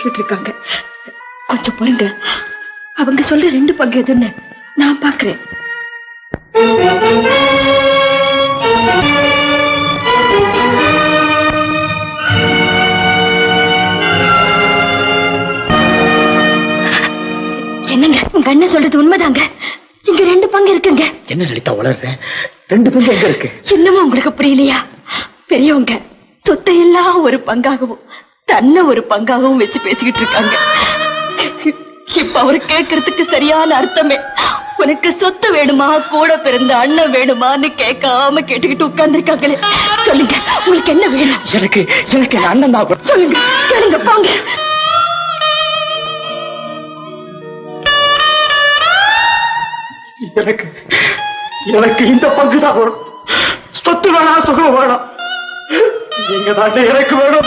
பேசிக்கிட்டு இருக்காங்க. கொஞ்சம் பொறுங்க. அவங்க சொல்ற ரெண்டு பங்கு எதுன்னு நான் பாக்குறேன். என்னங்க உங்க அண்ணன் சொல்றது உண்மைதாங்க? இங்க ரெண்டு பங்கு இருக்குங்க. என்ன லலிதா வளர்ற? ரெண்டு பேரும் எங்க இருக்கு? இன்னமும் உங்களுக்கு புரியலையா? பெரியவங்க சொத்தை எல்லாம் ஒரு பங்காகவும் தன்னை ஒரு பங்காகவும் வச்சு பேசிக்கிட்டு இருக்காங்க. இப்ப அவரு கேக்குறதுக்கு சரியான அர்த்தமே. உனக்கு சொத்து வேணுமா கூட பிறந்த அண்ணன் வேணுமான்னு கேட்காம கேட்டுக்கிட்டு உட்கார்ந்துருக்காங்களே. சொல்லுங்க உங்களுக்கு என்ன வேணும்? எனக்கு எனக்கு என் அண்ணன் தான் சொல்லுங்க கேளுங்க போங்க. எனக்கு எனக்கு இந்த பங்கு தான் வரும் சொத்து வேணாம் சுகம் வேணாம். நீங்க தான் எனக்கு வேணும்.